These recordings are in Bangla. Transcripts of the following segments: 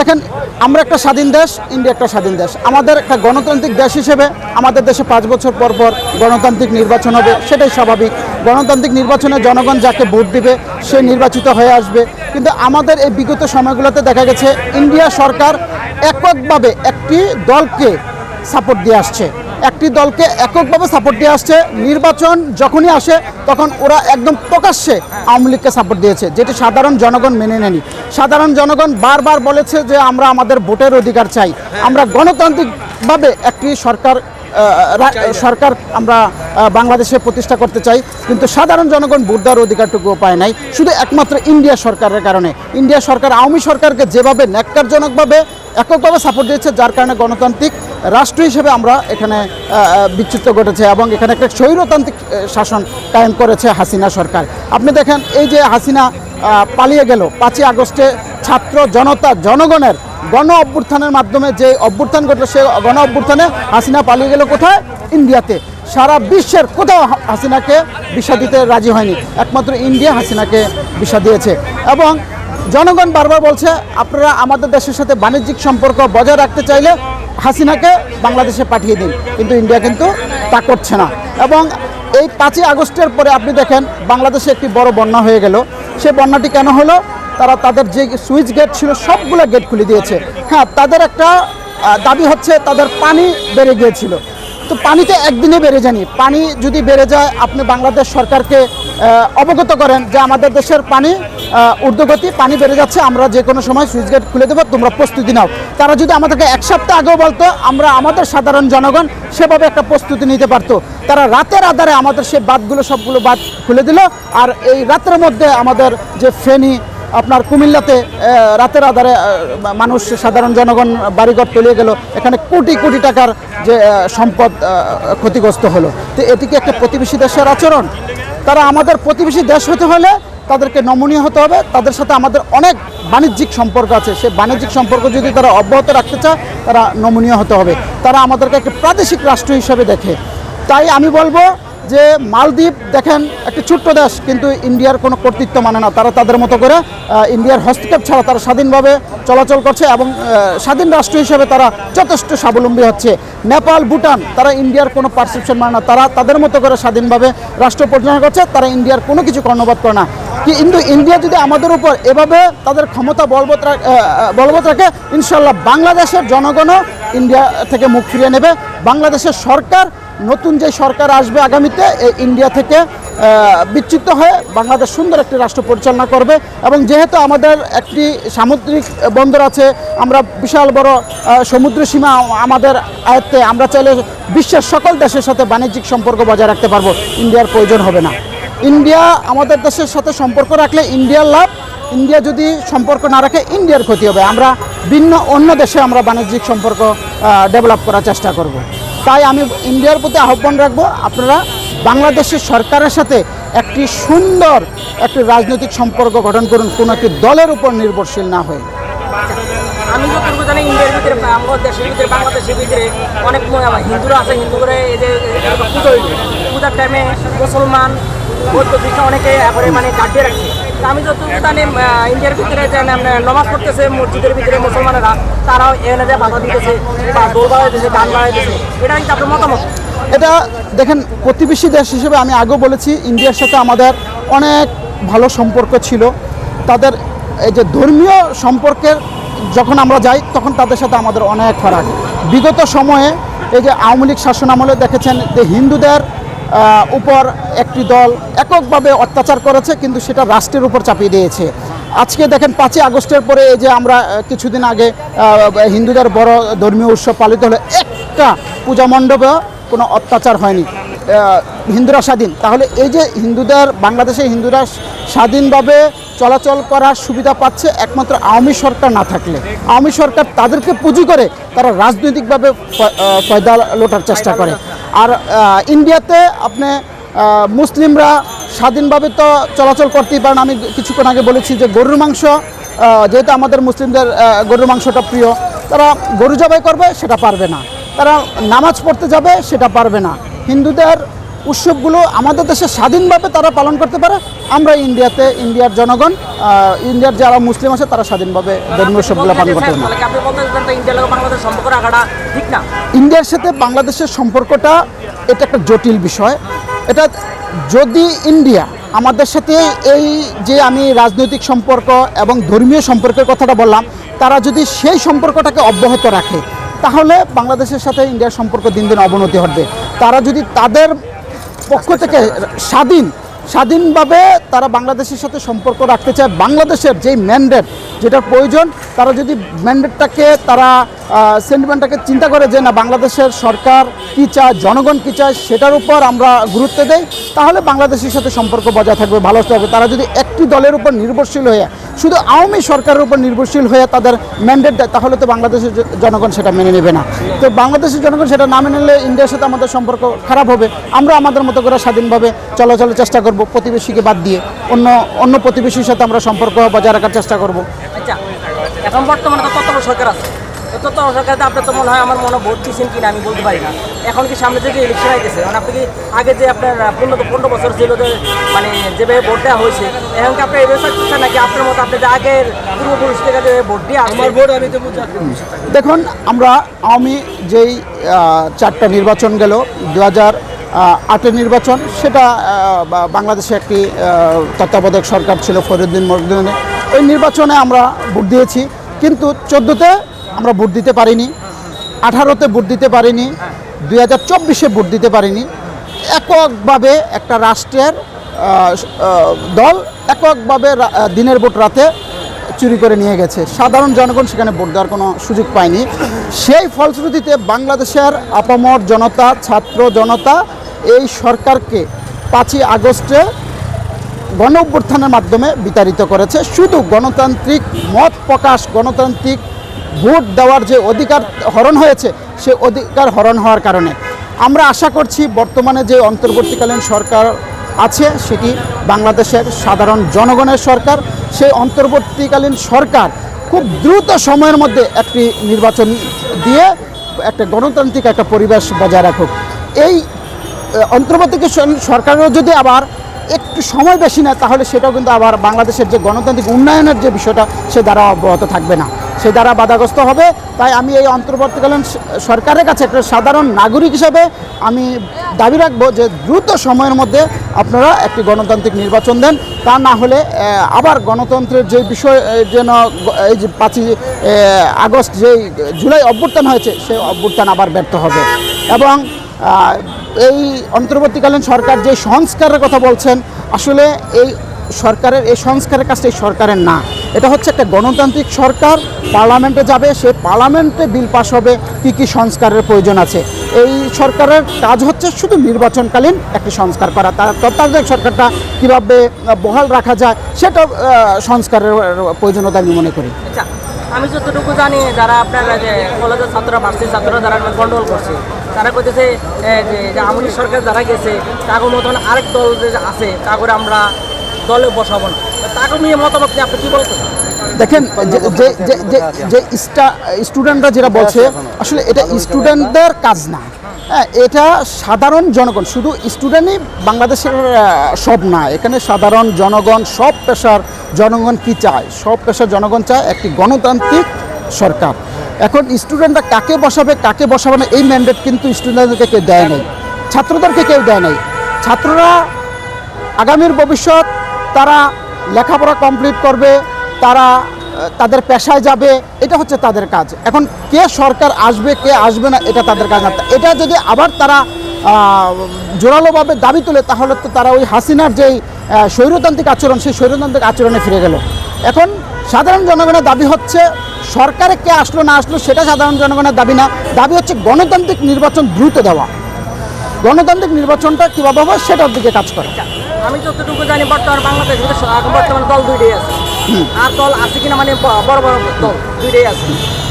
দেখেন, আমরা একটা স্বাধীন দেশ, ইন্ডিয়া একটা স্বাধীন দেশ। আমাদের একটা গণতান্ত্রিক দেশ হিসেবে আমাদের দেশে পাঁচ বছর পর পর গণতান্ত্রিক নির্বাচন হবে, সেটাই স্বাভাবিক। গণতান্ত্রিক নির্বাচনে জনগণ যাকে ভোট দিবে, সে নির্বাচিত হয়ে আসবে। কিন্তু আমাদের এই বিগত সময়গুলোতে দেখা গেছে, ইন্ডিয়া সরকার এককভাবে একটি দলকে সাপোর্ট দিয়ে আসছে। একটি দলকে এককভাবে সাপোর্ট দিয়ে আসছে। নির্বাচন যখনই আসে তখন ওরা একদম প্রকাশ্যে আওয়ামী লীগকে সাপোর্ট দিয়েছে যেটি সাধারণ জনগণ মেনে নেয়নি। সাধারণ জনগণ বারবার বলেছে যে আমরা আমাদের ভোটের অধিকার চাই। আমরা গণতান্ত্রিকভাবে একটি সরকার সরকার আমরা বাংলাদেশে প্রতিষ্ঠা করতে চাই কিন্তু সাধারণ জনগণ ভোট দেওয়ার অধিকারটুকুও পায় নাই। শুধু একমাত্র ইন্ডিয়া সরকারের কারণে। ইন্ডিয়া সরকার আওয়ামী সরকারকে যেভাবে ন্যাক্কারজনকভাবে এককভাবে সাপোর্ট দিয়েছে, যার কারণে গণতান্ত্রিক রাষ্ট্র হিসেবে আমরা এখানে বিচ্যুত ঘটেছে এবং এখানে একটা স্বৈরতান্ত্রিক শাসন কায়েম করেছে হাসিনা সরকার। আপনি দেখেন, এই যে হাসিনা পালিয়ে গেল, পাঁচই আগস্টে ছাত্র জনতা, জনগণের গণ অভ্যুত্থানের মাধ্যমে যে অভ্যুত্থান ঘটলো, সে গণ অভ্যুত্থানে হাসিনা পালিয়ে গেল কোথায়? ইন্ডিয়াতে। সারা বিশ্বের কোথাও হাসিনাকে বিষা দিতে রাজি হয়নি। একমাত্র ইন্ডিয়া হাসিনাকে বিষা দিয়েছে। এবং জনগণ বারবার বলছে, আপনারা আমাদের দেশের সাথে বাণিজ্যিক সম্পর্ক বজায় রাখতে চাইলে হাসিনাকে বাংলাদেশে পাঠিয়ে দিন। কিন্তু ইন্ডিয়া কিন্তু তা করছে না। এবং এই পাঁচই আগস্টের পরে আপনি দেখেন, বাংলাদেশে একটি বড় বন্যা হয়ে গেল। সে বন্যাটি কেন হলো? তারা তাদের যে সুইচ গেট ছিল, সবগুলো গেট খুলে দিয়েছে। হ্যাঁ তাদের একটা দাবি হচ্ছে, তাদের পানি বেড়ে গিয়েছিল। তো পানিতে একদিনে বেড়ে যায়নি। পানি যদি বেড়ে যায়, আপনি বাংলাদেশ সরকারকে অবগত করেন যে আমাদের দেশের পানি ঊর্ধ্বগতি, পানি বেড়ে যাচ্ছে, আমরা যে কোনো সময় সুইচ গেট খুলে দেবো, তোমরা প্রস্তুতি নাও। তারা যদি আমাদেরকে এক সপ্তাহ আগেও বলতো, আমরা আমাদের সাধারণ জনগণ সেভাবে একটা প্রস্তুতি নিতে পারতো। তারা রাতের আধারে আমাদের সে বাঁধগুলো, সবগুলো বাঁধ খুলে দিল, আর এই রাতের মধ্যে আমাদের যে ফেনী আপনার কুমিল্লাতে রাতের আধারে মানুষ, সাধারণ জনগণ বাড়িঘর তলিয়ে গেল। এখানে কোটি কোটি টাকার যে সম্পদ ক্ষতিগ্রস্ত হলো। তো এটি কি একটা প্রতিবেশী দেশের আচরণ? তারা আমাদের প্রতিবেশী দেশ হতে হলে তাদেরকে নমনীয় হতে হবে। তাদের সাথে আমাদের অনেক বাণিজ্যিক সম্পর্ক আছে। সে বাণিজ্যিক সম্পর্ক যদি তারা অব্যাহত রাখতে চায়, তারা নমনীয় হতে হবে। তারা আমাদেরকে একটা প্রাদেশিক রাষ্ট্র হিসাবে দেখে। তাই আমি বলব যে মালদ্বীপ, দেখেন, একটি ছোট্ট দেশ, কিন্তু ইন্ডিয়ার কোনো কর্তৃত্ব মানে না। তারা তাদের মতো করে ইন্ডিয়ার হস্তক্ষেপ ছাড়া তারা স্বাধীনভাবে চলাচল করছে এবং স্বাধীন রাষ্ট্র হিসেবে তারা যথেষ্ট স্বাবলম্বী হচ্ছে। নেপাল, ভুটান, তারা ইন্ডিয়ার কোনো পারসেপশন মানে না। তারা তাদের মতো করে স্বাধীনভাবে রাষ্ট্র পরিচালনা করছে, তারা ইন্ডিয়ার কোনো কিছু কর্ণপাত করে না। কিন্তু ইন্ডিয়া যদি আমাদের উপর এভাবে তাদের ক্ষমতা বলবৎ বলবৎ রাখে ইনশাল্লাহ বাংলাদেশের জনগণও ইন্ডিয়া থেকে মুখ ফিরিয়ে নেবে। বাংলাদেশের সরকার নতুন যে সরকার আসবে আগামীতে এই ইন্ডিয়া থেকে আহ, বিচ্যুত হয়ে বাংলাদেশ সুন্দর একটি রাষ্ট্র পরিচালনা করবে এবং যেহেতু আমাদের একটি সামুদ্রিক বন্দর আছে আমরা বিশাল বড় সমুদ্র সীমা আমাদের আয়ত্তে আমরা চাইলে বিশ্বের সকল দেশের সাথে বাণিজ্যিক সম্পর্ক বজায় রাখতে পারব। ইন্ডিয়ার প্রয়োজন হবে না। ইন্ডিয়া আমাদের দেশের সাথে সম্পর্ক রাখলে ইন্ডিয়ার লাভ ইন্ডিয়া যদি সম্পর্ক না রাখে ইন্ডিয়ার ক্ষতি হবে। আমরা ভিন্ন অন্য দেশে আমরা বাণিজ্যিক সম্পর্ক ডেভেলপ করার চেষ্টা করব। তাই আমি ইন্ডিয়ার প্রতি আহ্বান রাখব, আপনারা বাংলাদেশের সরকারের সাথে একটি সুন্দর একটি রাজনৈতিক সম্পর্ক গঠন করুন, কোনো একটি দলের উপর নির্ভরশীল না হয়ে। আমি যতটুকু জানি, ইন্ডিয়ার ভিতরে দেশের ভিতরে, বাংলাদেশের ভিতরে অনেক হিন্দুরা আছে হিন্দু করে এই যে পুজো টাইমে মুসলমান, বৌদ্ধ, খ্রিস্টান অনেকে মানে কাটিয়ে রাখছে আমি যতটুকু জানি ইন্ডিয়ার ভিতরে যে নমাজ পড়তেছে, মসজিদের ভিতরে মুসলমানেরা, তারাও এনে যে বাধা দিতেছে বা দৌড় বাড়াইতেছে গান বাড়াইতেছে এটা কিন্তু আপনার মতামত? এটা দেখেন, প্রতিবেশী দেশ হিসেবে আমি আগেও বলেছি, ইন্ডিয়ার সাথে আমাদের অনেক ভালো সম্পর্ক ছিল। তাদের এই যে ধর্মীয় সম্পর্কের যখন আমরা যাই, তখন তাদের সাথে আমাদের অনেক ফারাক। বিগত সময়ে এই যে আওয়ামী লীগ শাসন আমলে দেখেছেন যে হিন্দুদের উপর একটি দল এককভাবে অত্যাচার করেছে, কিন্তু সেটা রাষ্ট্রের উপর চাপিয়ে দিয়েছে। আজকে দেখেন পাঁচই আগস্টের পরে এই যে আমরা কিছুদিন আগে হিন্দুদের বড় ধর্মীয় উৎসব পালিত হলো একটা পূজা মণ্ডপে কোনো অত্যাচার হয়নি। হিন্দুরা স্বাধীন। তাহলে এই যে হিন্দুদের বাংলাদেশে হিন্দুরা স্বাধীনভাবে চলাচল করার সুবিধা পাচ্ছে একমাত্র আওয়ামী সরকার না থাকলে। আওয়ামী সরকার তাদেরকে পুঁজি করে তারা রাজনৈতিকভাবে ফয়দা লোটার চেষ্টা করে। আর ইন্ডিয়াতে আপনি মুসলিমরা স্বাধীনভাবে তো চলাচল করতেই পারেন। আমি কিছুক্ষণ আগে বলেছি যে গরুর মাংস যেহেতু আমাদের মুসলিমদের গরুর মাংসটা প্রিয়, তারা গরু জবাই করবে, সেটা পারবে না। তারা নামাজ পড়তে যাবে, সেটা পারবে না। হিন্দুদের উৎসবগুলো আমাদের দেশে স্বাধীনভাবে তারা পালন করতে পারে। আমরা ইন্ডিয়াতে, ইন্ডিয়ার জনগণ ইন্ডিয়ার যারা মুসলিম আছে তারা স্বাধীনভাবে ধর্মীয় উৎসবগুলো পালন করতে পারে ইন্ডিয়ার সাথে বাংলাদেশের সম্পর্কটা এটা একটা জটিল বিষয়। এটা যদি ইন্ডিয়া আমাদের সাথে এই যে আমি রাজনৈতিক সম্পর্ক এবং ধর্মীয় সম্পর্কের কথাটা বললাম, তারা যদি সেই সম্পর্কটাকে অব্যাহত রাখে, তাহলে বাংলাদেশের সাথে ইন্ডিয়ার সম্পর্ক দিন দিন অবনতি ঘটবে। তারা যদি তাদের পক্ষ থেকে স্বাধীন স্বাধীনভাবে তারা বাংলাদেশের সাথে সম্পর্ক রাখতে চায়। বাংলাদেশের যেই ম্যান্ডেট যেটা প্রয়োজন তারা যদি ম্যান্ডেটটাকে তারা সেন্টিমেন্টটাকে চিন্তা করে যে না বাংলাদেশের সরকার কী চায় জনগণ কী চায় সেটার উপর আমরা গুরুত্ব দেই তাহলে বাংলাদেশের সাথে সম্পর্ক বজায় থাকবে ভালো থাকবে। তারা যদি একটি দলের উপর নির্ভরশীল হয়ে শুধু আওয়ামী সরকারের উপর নির্ভরশীল হয়ে তাদের ম্যান্ডেট দেয়, তাহলে তো বাংলাদেশের জনগণ সেটা মেনে নেবে না। তো বাংলাদেশের জনগণ সেটা না মেনে নিলে ইন্ডিয়ার সাথে আমাদের সম্পর্ক খারাপ হবে। আমরা আমাদের মতো করে স্বাধীনভাবে চলাচলের চেষ্টা করব, প্রতিবেশীকে বাদ দিয়ে। অন্য অন্য প্রতিবেশীর সাথে আমরা সম্পর্ক বজায় রাখার চেষ্টা করব। আচ্ছা এখন বর্তমানে তো তত্ত্বাবধায়ক সরকার আছে। তো সরকারতে আপনার তো মনে হয় আমার মনে ভোট দিয়েছেন কিনা আমি বলতে পারি না। এখন কি সামনে থেকে ইলেকশন আইতেছে মানে আপনি কি আগে যে আপনার পনেরো পনেরো বছর ছিল যে মানে যেভাবে ভোট দেওয়া হয়েছে, এখন কি আপনি এভাবে চাচ্ছেন নাকি আপনার মতো আপনি যে আগের পূর্বপুরুষ থেকে যে ভোট দিয়ে আমার ভোট আমি তো দেখুন, আমরা আওয়ামী যেই চারটা নির্বাচন গেল দু হাজার আটের নির্বাচন, সেটা বাংলাদেশে একটি তত্ত্বাবধায়ক সরকার ছিল ফরিউদ্দিন মরদিনে ওই নির্বাচনে আমরা ভোট দিয়েছি, কিন্তু চোদ্দোতে আমরা ভোট দিতে পারিনি। আঠারোতে ভোট দিতে পারিনি। দুই হাজার চব্বিশে ভোট দিতে পারিনি। এককভাবে একটা রাষ্ট্রের দল এককভাবে দিনের ভোট রাতে চুরি করে নিয়ে গেছে। সাধারণ জনগণ সেখানে ভোট দেওয়ার কোনো সুযোগ পায়নি। সেই ফলশ্রুতিতে বাংলাদেশের আপামর জনতা, ছাত্র জনতা এই সরকারকে পাঁচই আগস্টে গণ অভ্যুত্থানের মাধ্যমে বিতাড়িত করেছে। শুধু গণতান্ত্রিক মত প্রকাশ, গণতান্ত্রিক ভোট দেওয়ার যে অধিকার হরণ হয়েছে, সে অধিকার হরণ হওয়ার কারণে। আমরা আশা করছি বর্তমানে যে অন্তর্বর্তীকালীন সরকার আছে, সেটি বাংলাদেশের সাধারণ জনগণের সরকার। সেই অন্তর্বর্তীকালীন সরকার খুব দ্রুত সময়ের মধ্যে একটি নির্বাচন দিয়ে একটা গণতান্ত্রিক একটা পরিবেশ বজায় রাখুক। এই অন্তর্বর্তীকালীন সরকারেরও যদি আবার একটু সময় বেশি নেয়, তাহলে সেটাও কিন্তু আবার বাংলাদেশের যে গণতান্ত্রিক উন্নয়নের যে বিষয়টা, সে দ্বারা অব্যাহত থাকবে না। সে দ্বারা বাধাগ্রস্ত হবে। তাই আমি এই অন্তর্বর্তীকালীন সরকারের কাছে একটা সাধারণ নাগরিক হিসেবে আমি দাবি রাখব যে দ্রুত সময়ের মধ্যে আপনারা একটি গণতান্ত্রিক নির্বাচন দেন। তা না হলে আবার গণতন্ত্রের যে বিষয় যেন এই যে পাঁচই আগস্ট যে জুলাই অভ্যুত্থান হয়েছে সেই অভ্যুত্থান আবার ব্যর্থ হবে। এবং এই অন্তর্বর্তীকালীন সরকার যে সংস্কারের কথা বলছেন, আসলে এই সরকারের, এই সংস্কারের কাজটা এই সরকারের না। এটা হচ্ছে একটা গণতান্ত্রিক সরকার পার্লামেন্টে যাবে সে পার্লামেন্টে বিল পাস হবে কী কী সংস্কারের প্রয়োজন আছে। এই সরকারের কাজ হচ্ছে শুধু নির্বাচনকালীন একটি সংস্কার করা। তার তত্ত্বাবধায়ক সরকারটা কীভাবে বহাল রাখা যায় সেটা সংস্কারের প্রয়োজনীয়তা আমি মনে করি। আচ্ছা আমি যতটুকু জানি যারা আপনার যে কলেজের ছাত্ররা ভার্সিটির ছাত্ররা যারা গন্ডগোল করছে তারা কইতেছে এ, যে লীগ সরকার যারা গেছে তাকে মতন আরেক দল যে আছে তা করে আমরা দলে বসাবো না। আপনি কি দেখেন, যে- যে যে যে যে স্টা- স্টুডেন্টরা যেটা বলছে, আসলে এটা স্টুডেন্টদের কাজ না। হ্যাঁ এটা সাধারণ জনগণ, শুধু স্টুডেন্টই বাংলাদেশের সব না, এখানে সাধারণ জনগণ, সব পেশার জনগণ কি চায়? সব পেশার জনগণ চায় একটি গণতান্ত্রিক সরকার। এখন স্টুডেন্টরা কাকে বসাবে কাকে বসাবে না, এই ম্যান্ডেট কিন্তু স্টুডেন্টদেরকে কেউ দেয় নাই। ছাত্রদেরকে কেউ দেয় নাই। ছাত্ররা আগামীর ভবিষ্যৎ, তারা লেখাপড়া কমপ্লিট করবে, তারা তাদের পেশায় যাবে, এটা হচ্ছে তাদের কাজ। এখন কে সরকার আসবে, কে আসবে না, এটা তাদের কাজ না। এটা যদি আবার তারা জোরালোভাবে দাবি তোলে, তাহলে তো তারা ওই হাসিনার যেই স্বৈরতান্ত্রিক আচরণ, সেই স্বৈরতান্ত্রিক আচরণে ফিরে গেল। এখন সাধারণ জনগণের দাবি হচ্ছে, সরকারে কে আসলো, না আসলো, সেটা সাধারণ জনগণের দাবি না। দাবি হচ্ছে গণতান্ত্রিক নির্বাচন দ্রুত দেওয়া। গণতান্ত্রিক নির্বাচনটা কীভাবে হবে, সেটার দিকে কাজ করে। আমি যতটুকু জানি বর্তমান বাংলাদেশ এখন বর্তমান দল দুইটাই আছে। আর দল আছে কিনা মানে বড় বড় দল দুইটাই আছে।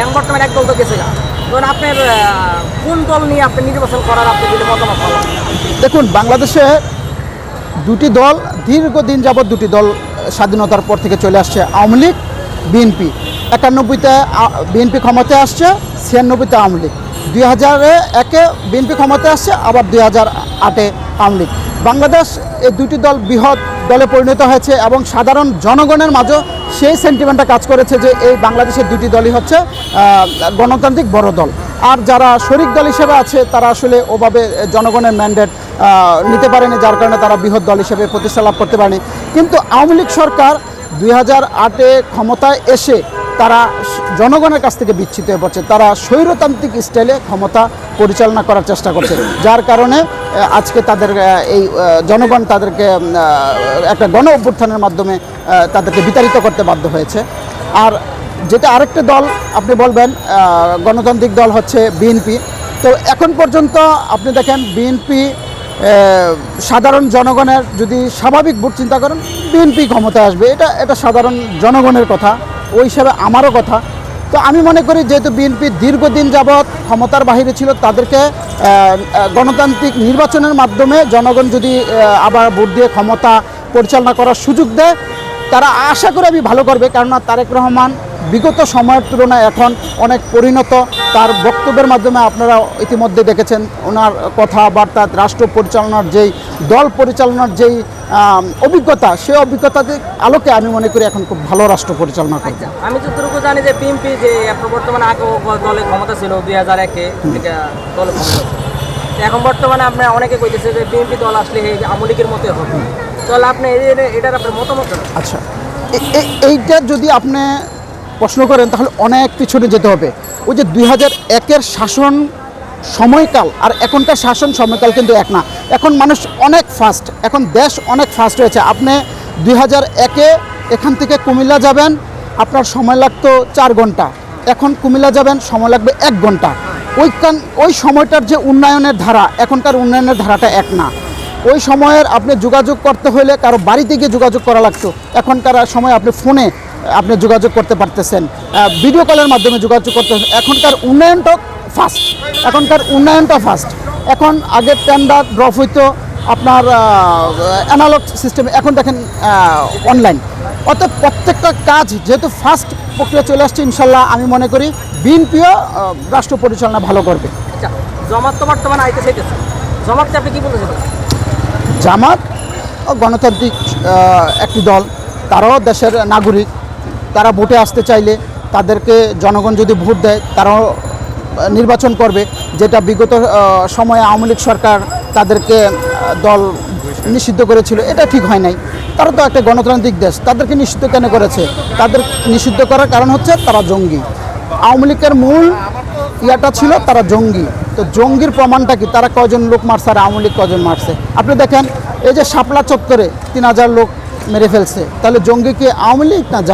এখন বর্তমানে এক দল তো গেছে গা। তখন আপনার কোন দল নিয়ে আপনি নির্বাচন করার আপনি যদি মতামত পাবেন দেখুন, বাংলাদেশে দুটি দল, দীর্ঘদিন যাবৎ দুটি দল স্বাধীনতার পর থেকে চলে আসছে, আওয়ামী লীগ, বিএনপি। একানব্বইতে বিএনপি ক্ষমতায় আসছে, ছিয়ানব্বইতে আওয়ামী লীগ। দুই হাজারে একে বিএনপি ক্ষমতায় আসছে, আবার দুই হাজার আটে আওয়ামী লীগ। বাংলাদেশ এই দুটি দল বৃহৎ দলে পরিণত হয়েছে এবং সাধারণ জনগণের মাঝে সেই সেন্টিমেন্টটা কাজ করেছে যে এই বাংলাদেশের দুটি দলই হচ্ছে গণতান্ত্রিক বড় দল। আর যারা শরিক দল হিসেবে আছে, তারা আসলে ওভাবে জনগণের ম্যান্ডেট নিতে পারেনি, যার কারণে তারা বৃহৎ দল হিসেবে প্রতিষ্ঠা লাভ করতে পারেনি। কিন্তু আওয়ামী লীগ সরকার দুই হাজার আটে ক্ষমতায় এসে তারা জনগণের কাছ থেকে বিচ্ছিত হয়ে পড়ছে। তারা স্বৈরতান্ত্রিক স্টাইলে ক্ষমতা পরিচালনা করার চেষ্টা করছে, যার কারণে আজকে তাদের এই জনগণ তাদেরকে একটা গণ অভ্যুত্থানের মাধ্যমে তাদেরকে বিতাড়িত করতে বাধ্য হয়েছে। আর যেটা আরেকটা দল, আপনি বলবেন গণতান্ত্রিক দল হচ্ছে বিএনপি। তো এখন পর্যন্ত আপনি দেখেন, বিএনপি সাধারণ জনগণের যদি স্বাভাবিক ভোট চিন্তা করেন, বিএনপি ক্ষমতায় আসবে। এটা এটা সাধারণ জনগণের কথা। ওই হিসাবে আমারও কথা। তো আমি মনে করি যেহেতু বিএনপি দীর্ঘদিন যাবৎ ক্ষমতার বাহিরে ছিল, তাদেরকে গণতান্ত্রিক নির্বাচনের মাধ্যমে জনগণ যদি আবার ভোট দিয়ে ক্ষমতা পরিচালনা করার সুযোগ দেয়, তারা আশা করে আমি ভালো করবে। কেননা তারেক রহমান বিগত সময়ের তুলনায় এখন অনেক পরিণত। তার বক্তব্যের মাধ্যমে আপনারা ইতিমধ্যে দেখেছেন, ওনার কথাবার্তা, রাষ্ট্র পরিচালনার যেই দল পরিচালনার যেই অভিজ্ঞতা সেই অভিজ্ঞতাতে আলোকে আমি মনে করি এখন খুব ভালো রাষ্ট্র পরিচালনা করে আচ্ছা আমি যতটুকু জানি যে বিএনপি যে বর্তমানে আগে দলে ক্ষমতা ছিল দুই হাজার একে দলে ক্ষমতা এখন বর্তমানে আপনার অনেকে কইতেছে যে বিএনপি দল আসলে আওয়ামী লীগের মতোই হবে। তাহলে আপনি এটার আপনার মতামত আচ্ছা এইটা যদি আপনি প্রশ্ন করেন তাহলে অনেক পিছনে যেতে হবে। ওই যে দুই হাজার একের শাসন সময়কাল আর এখনকার শাসন সময়কাল কিন্তু এক না। এখন মানুষ অনেক ফাস্ট এখন দেশ অনেক ফাস্ট হয়েছে। আপনি দুই হাজার একে এখান থেকে কুমিল্লা যাবেন, আপনার সময় লাগতো চার ঘণ্টা। এখন কুমিল্লা যাবেন, সময় লাগবে এক ঘণ্টা। ওইখান ওই সময়টার যে উন্নয়নের ধারা, এখনকার উন্নয়নের ধারাটা এক না। ওই সময়ের আপনি যোগাযোগ করতে হলে কারও বাড়িতে গিয়ে যোগাযোগ করা লাগতো। এখনকার সময় আপনি ফোনে আপনি যোগাযোগ করতে পারতেছেন। ভিডিও কলের মাধ্যমে যোগাযোগ করতে এখনকার উন্নয়নটা ফাস্ট এখনকার উন্নয়নটা ফাস্ট এখন আগে টেন্ডার ড্রপ হইতো আপনার অ্যানালগ সিস্টেম এখন দেখেন অনলাইন অর্থাৎ প্রত্যেকটা কাজ যেহেতু ফাস্ট প্রক্রিয়া চলে আসছে ইনশাল্লাহ আমি মনে করি বিএনপিও রাষ্ট্র পরিচালনা ভালো করবে। আচ্ছা জমাত তো বর্তমানে আইতে চাইতেছে। জমাতকে আপনি কি বলতে জামাত গণতান্ত্রিক একটি দল। তারাও দেশের নাগরিক। তারা ভোটে আসতে চাইলে তাদেরকে জনগণ যদি ভোট দেয় তারাও নির্বাচন করবে, যেটা বিগত সময়ে আওয়ামী লীগ সরকার তাদেরকে দল নিষিদ্ধ করেছিল, এটা ঠিক হয় নাই। তারা তো একটা গণতান্ত্রিক দেশ, তাদেরকে নিষিদ্ধ কেন করেছে? তাদের নিষিদ্ধ করার কারণ হচ্ছে তারা জঙ্গি। আওয়ামী লীগের মূল ইয়াটা ছিল তারা জঙ্গি। তো জঙ্গির প্রমাণটা কি? তারা কজন লোক মারছে আর আওয়ামী লীগ কজন মারছে? আপনি দেখেন, এই যে শাপলা চত্বরে তিন হাজার লোক মেরে ফেলছে, তাহলে জঙ্গি কি আওয়ামী লীগ না জামাত?